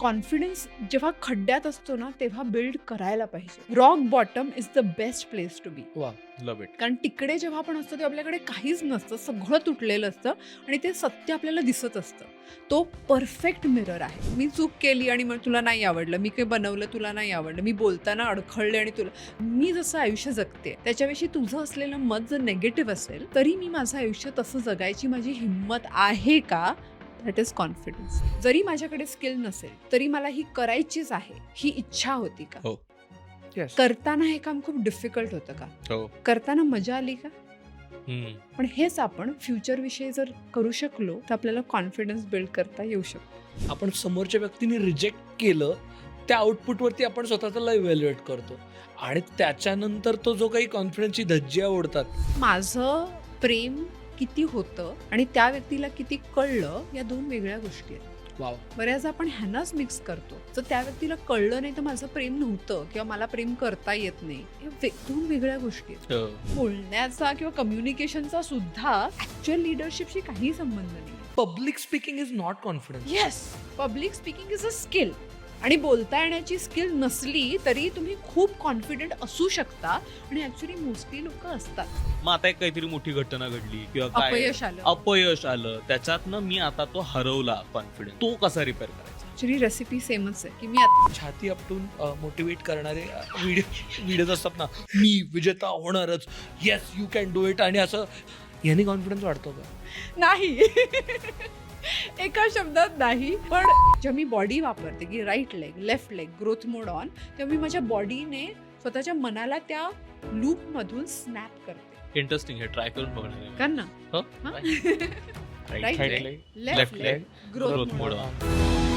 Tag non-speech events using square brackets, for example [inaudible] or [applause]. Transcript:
Confidence जेव्हा खड्ड्यात असतो ना तेव्हा बिल्ड करायला पाहिजे. Rock bottom is the best place to be वा लव्ह इट कारण तिकडे जेव्हा आपण असतो तेव्हा आपल्याकडे काहीच नसतं. सगळं तुटलेलं असतं आणि ते सत्य आपल्याला दिसत असतं. तो परफेक्ट मिरर आहे. मी चूक केली आणि मग तुला नाही आवडलं. मी काही बनवलं तुला नाही आवडलं. मी बोलताना अडखळले आणि तुला मी जसं आयुष्य जगते त्याच्याविषयी तुझं असलेलं मत जर नेगेटिव्ह असेल तरी मी माझं आयुष्य तसं जगायची माझी हिंमत आहे का? दॅट इज कॉन्फिडन्स जरी माझ्याकडे स्किल नसेल तरी मला ही करायचीच आहे ही इच्छा होती का? हो. येस करताना हे काम खूप डिफिकल्ट होतं का? हो. करताना मजा आली का? हम्म. पण हेच आपण फ्युचर विषयी जर करू शकलो तर आपल्याला कॉन्फिडन्स बिल्ड करता येऊ शकतो. आपण समोरच्या व्यक्तीने रिजेक्ट केलं त्या आउटपुटवरती आपण स्वतःला इव्हॅल्युएट करतो. आणि त्याच्यानंतर तो जो काही कॉन्फिडन्सची धज्जिया ओढतात. माझं प्रेम किती होतं आणि त्या व्यक्तीला किती कळलं या दोन वेगळ्या गोष्टी आहेत. वाव. बऱ्याच आपण ह्यांनाच मिक्स करतो. जर त्या व्यक्तीला कळलं नाही तर माझं प्रेम नव्हतं किंवा मला प्रेम करता येत नाही. हे दोन वेगळ्या गोष्टी आहेत. हो. बोलण्याचा किंवा कम्युनिकेशनचा सुद्धा ऍक्च्युअल लिडरशिपशी काही संबंध नाही. Public speaking is not confidence yes public speaking is a skill आणि बोलता येण्याची स्किल नसली तरी तुम्ही खूप कॉन्फिडेंट असू शकता आणि ऍक्च्युली मोस्टली लोक असतात. मग आता एक काहीतरी मोठी घटना घडली किंवा काय? अपयश आलं. अपयश आलं. त्याच्यातनं मी आता तो हरवला कॉन्फिडन्स तो कसा रिपेअर करायचा? ऍक्च्युली रेसिपी सेमच आहे की मी आता छाती आपटून मोटिवेट करणारे व्हिडिओ व्हिडिओज असतात ना मी विजेता होणारच. Yes you can do it आणि असं याने कॉन्फिडन्स वाढतो का? नाही. [laughs] एका शब्दात नाही पण जेव्हा मी बॉडी वापरते की right leg left leg growth mode on तेव्हा मी माझ्या बॉडीने स्वतःच्या मनाला त्या लूप मधून स्नॅप करते. इंटरेस्टिंग हे ट्राय करून बघणार. कर ना. leg, leg, left leg growth mode on.